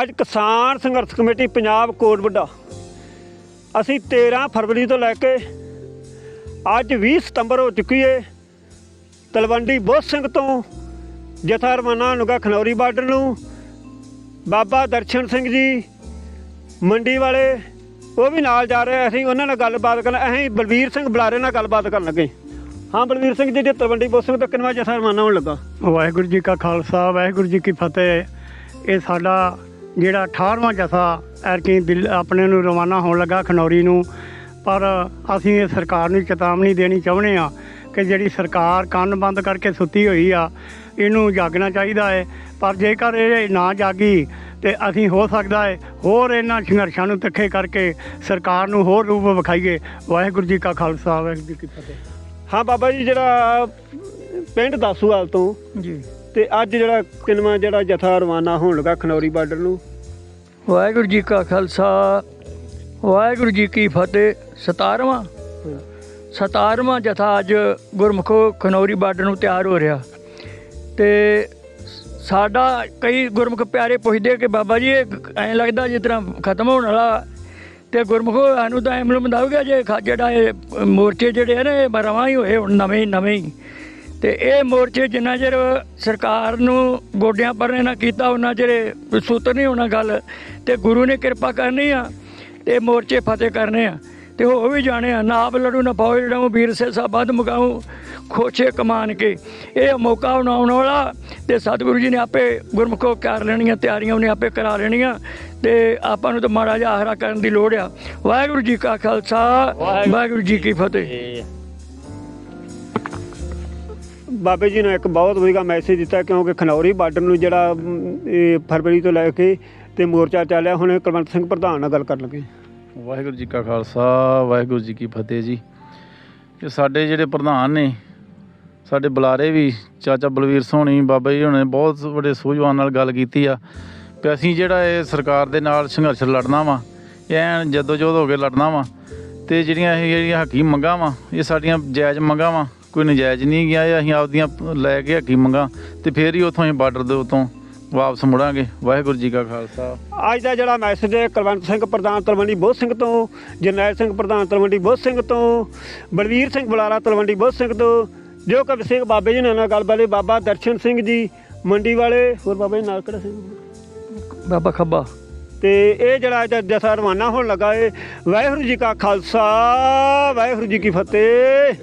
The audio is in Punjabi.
ਅੱਜ ਕਿਸਾਨ ਸੰਘਰਸ਼ ਕਮੇਟੀ ਪੰਜਾਬ ਕੋਟਬੁੱਡਾ ਅਸੀਂ 13 ਫਰਵਰੀ ਤੋਂ ਲੈ ਕੇ ਅੱਜ 20 ਸਤੰਬਰ ਹੋ ਚੁੱਕੀ ਏ। ਤਲਵੰਡੀ ਬੋਧ ਸਿੰਘ ਤੋਂ ਜਥਾ ਰਵਾਨਾ ਨੁਗਾ ਖਨੌਰੀ ਬਾਰਡਰ ਨੂੰ। ਬਾਬਾ ਦਰਸ਼ਨ ਸਿੰਘ ਜੀ ਮੰਡੀ ਵਾਲੇ, ਉਹ ਵੀ ਨਾਲ ਜਾ ਰਹੇ ਅਸੀਂ ਉਹਨਾਂ ਨਾਲ ਗੱਲਬਾਤ ਕਰਨ, ਅਸੀਂ ਬਲਵੀਰ ਸਿੰਘ ਬੁਲਾਰੇ ਨਾਲ ਗੱਲਬਾਤ ਕਰਨ ਲੱਗੇ। ਹਾਂ, ਬਲਵੀਰ ਸਿੰਘ ਜੀ, ਜੇ ਤਲਵੰਡੀ ਬੋਧ ਸਿੰਘ ਤੋਂ ਕਿੰਨਵਾ ਜਥਾ ਰਵਾਨਾ ਹੋਣ ਲੱਗਾ? ਵਾਹਿਗੁਰੂ ਜੀ ਕਾ ਖਾਲਸਾ, ਵਾਹਿਗੁਰੂ ਜੀ ਕੀ ਫਤਿਹ। ਇਹ ਸਾਡਾ ਜਿਹੜਾ 18ਵਾਂ ਜਥਾ ਐਰਕੀ ਦਿਲ ਆਪਣੇ ਨੂੰ ਰਵਾਨਾ ਹੋਣ ਲੱਗਾ ਖਨੌਰੀ ਨੂੰ ਪਰ ਅਸੀਂ ਇਹ ਸਰਕਾਰ ਨੂੰ ਚੇਤਾਵਨੀ ਦੇਣੀ ਚਾਹੁੰਦੇ ਆ ਕਿ ਜਿਹੜੀ ਸਰਕਾਰ ਕੰਨ ਬੰਦ ਕਰਕੇ ਸੁੱਤੀ ਹੋਈ ਆ ਇਹਨੂੰ ਜਾਗਣਾ ਚਾਹੀਦਾ ਹੈ। ਪਰ ਜੇਕਰ ਇਹ ਨਾ ਜਾਗੀ ਤੇ ਅਸੀਂ ਹੋ ਸਕਦਾ ਹੈ ਹੋਰ ਇਹਨਾਂ ਸੰਘਰਸ਼ਾਂ ਨੂੰ ਤਿੱਖੇ ਕਰਕੇ ਸਰਕਾਰ ਨੂੰ ਹੋਰ ਰੂਪ ਵਿਖਾਈਏ। ਵਾਹਿਗੁਰੂ ਜੀ ਕਾ ਖਾਲਸਾ ਵਾਹਿਗੁਰੂ ਜੀ ਕੀ ਫਤਿਹ। ਹਾਂ ਬਾਬਾ ਜੀ ਜਿਹੜਾ ਪਿੰਡ ਦਾਸੂਵਾਲ ਤੋਂ ਜੀ। ਤੇ ਅੱਜ ਜਿਹੜਾ ਕਿੰਨਵਾ ਜਿਹੜਾ ਜਥਾ ਰਵਾਨਾ ਹੋਣ ਲੱਗਾ ਖਨੌਰੀ ਬਾਰਡਰ ਨੂੰ? ਵਾਹਿਗੁਰੂ ਜੀ ਕਾ ਖਾਲਸਾ ਵਾਹਿਗੁਰੂ ਜੀ ਕੀ ਫਤਿਹ। 17ਵਾਂ 17ਵਾਂ ਜਥਾ ਅੱਜ ਗੁਰਮੁਖੋ ਖਨੌਰੀ ਬਾਰਡਰ ਨੂੰ ਤਿਆਰ ਹੋ ਰਿਹਾ। ਤੇ ਸਾਡਾ ਕਈ ਗੁਰਮੁਖ ਪਿਆਰੇ ਪੁੱਛਦੇ ਕਿ ਬਾਬਾ ਜੀ ਇਹ ਐਂ ਲੱਗਦਾ ਜਿਸ ਤਰ੍ਹਾਂ ਖਤਮ ਹੋਣ ਵਾਲਾ। ਤੇ ਗੁਰਮੁਖੋ ਸਾਨੂੰ ਤਾਂ ਐਂ ਮਾਲੂਮ ਹੁੰਦਾ ਜੇ ਜਿਹੜਾ ਇਹ ਮੋਰਚੇ ਜਿਹੜੇ ਆ ਨਾ ਇਹ ਰਵਾਂ ਹੀ ਹੋਏ ਹੁਣ ਨਵੇਂ ਨਵੇਂ ਤੇ ਇਹ ਮੋਰਚੇ ਜਿੰਨਾ ਚਿਰ ਸਰਕਾਰ ਨੂੰ ਗੋਡਿਆਂ ਪਰਨੇ ਨਾ ਕੀਤਾ ਉਹਨਾਂ ਚਿਰ ਸੂਤਰ ਨਹੀਂ ਹੋਣਾ ਗੱਲ। ਤੇ ਗੁਰੂ ਨੇ ਕਿਰਪਾ ਕਰਨੀ ਆ ਤੇ ਮੋਰਚੇ ਫਤਿਹ ਕਰਨੇ ਆ। ਤੇ ਹੋ ਵੀ ਜਾਣੇ ਆ ਨਾਬ ਲੜੂ ਨਾ ਪਾਓ ਲੜਾਉ ਵੀਰ ਸੇ ਸਾਬਦ ਮੁਕਾਉ ਖੋਛੇ ਕਮਾਨ ਕੇ। ਇਹ ਮੌਕਾ ਆਉਣ ਵਾਲਾ ਤੇ ਸਤਿਗੁਰੂ ਜੀ ਨੇ ਆਪੇ ਗੁਰਮੁਖੋ ਕਰ ਲੈਣੀਆਂ ਤਿਆਰੀਆਂ ਉਹਨੇ ਆਪੇ ਕਰਾ ਲੈਣੀਆਂ। ਤੇ ਆਪਾਂ ਨੂੰ ਤਾਂ ਮਾੜਾ ਜਿਹਾ ਆਹਰਾ ਕਰਨ ਦੀ ਲੋੜ ਆ। ਵਾਹਿਗੁਰੂ ਜੀ ਕਾ ਖਾਲਸਾ ਵਾਹਿਗੁਰੂ ਜੀ ਕੀ ਫਤਿਹ। ਬਾਬੇ ਜੀ ਨੇ ਇੱਕ ਬਹੁਤ ਵਧੀਆ ਮੈਸੇਜ ਦਿੱਤਾ ਕਿਉਂਕਿ ਖਨੌਰੀ ਬਾਰਡਰ ਨੂੰ ਜਿਹੜਾ ਇਹ ਫਰਵਰੀ ਤੋਂ ਲੈ ਕੇ ਤੇ ਮੋਰਚਾ ਚੱਲਿਆ, ਹੁਣ ਕੁਲਵੰਤ ਸਿੰਘ ਪ੍ਰਧਾਨ ਨਾਲ ਗੱਲ ਕਰਨ ਲੱਗੇ। ਵਾਹਿਗੁਰੂ ਜੀ ਕਾ ਖਾਲਸਾ, ਵਾਹਿਗੁਰੂ ਜੀ ਕੀ ਫਤਿਹ ਜੀ। ਇਹ ਸਾਡੇ ਜਿਹੜੇ ਪ੍ਰਧਾਨ ਨੇ, ਸਾਡੇ ਬੁਲਾਰੇ ਵੀ, ਚਾਚਾ ਬਲਵੀਰ ਸੋਹਣੀ, ਬਾਬਾ ਜੀ ਹੁਣੇ ਬਹੁਤ ਵੱਡੇ ਸੂਝਵਾਨ ਨਾਲ ਗੱਲ ਕੀਤੀ ਆ। ਕਿ ਅਸੀਂ ਜਿਹੜਾ ਇਹ ਸਰਕਾਰ ਦੇ ਨਾਲ ਸੰਘਰਸ਼ ਲੜਨਾ ਵਾ, ਐਨ ਜਦੋਜੋਦ ਹੋ ਕੇ ਲੜਨਾ ਵਾ, ਤੇ ਜਿਹੜੀਆਂ ਇਹ ਜਿਹੜੀਆਂ ਹੱਕੀ ਮੰਗਾਂ ਵਾ, ਇਹ ਸਾਡੀਆਂ ਜਾਇਜ਼ ਮੰਗਾਂ ਵਾ ਕੋਈ ਨਜਾਇਜ਼ ਨਹੀਂ ਗਿਆ ਇਹ ਅਸੀਂ ਆਪਦੀਆਂ ਲੈ ਕੇ ਹੱਕੀ ਮੰਗਾਂ ਤੇ ਫੇਰ ਹੀ ਉਥੋਂ ਅਸੀਂ ਬਾਰਡਰ ਦੇ ਉਤੋਂ ਵਾਪਸ ਮੁੜਾਂਗੇ। ਵਾਹਿਗੁਰੂ ਜੀ ਕਾ ਖਾਲਸਾ। ਅੱਜ ਦਾ ਜਿਹੜਾ ਮੈਸੇਜ ਹੈ ਕੁਲਵੰਤ ਸਿੰਘ ਪ੍ਰਧਾਨ ਤਲਵੰਡੀ ਬੋਧ ਸਿੰਘ ਤੋਂ ਜਰਨੈਲ ਸਿੰਘ ਪ੍ਰਧਾਨ ਤਲਵੰਡੀ ਬੋਧ ਸਿੰਘ ਤੋਂ ਬਲਵੀਰ ਸਿੰਘ ਬੁਲਾਰਾ ਤਲਵੰਡੀ ਬੋਧ ਸਿੰਘ ਤੋਂ ਜੋ ਕਵੀ ਸਿੰਘ ਬਾਬੇ ਜੀ ਨਾਲ ਗੱਲ ਵਾਲੇ ਬਾਬਾ ਦਰਸ਼ਨ ਸਿੰਘ ਜੀ ਮੰਡੀ ਵਾਲੇ ਹੋਰ ਬਾਬਾ ਜੀ ਨਾਲ ਕਿਹੜਾ ਸਿੰਘ ਬਾਬਾ ਖੱਬਾ। ਤੇ ਇਹ ਜਿਹੜਾ ਅੱਜ ਦਾ ਜਥਾ ਰਵਾਨਾ ਹੋਣ ਲੱਗਾ ਏ ਵਾਹਿਗੁਰੂ ਜੀ ਕਾ ਖਾਲਸਾ ਵਾਹਿਗੁਰੂ ਜੀ ਕੀ ਫਤਿਹ।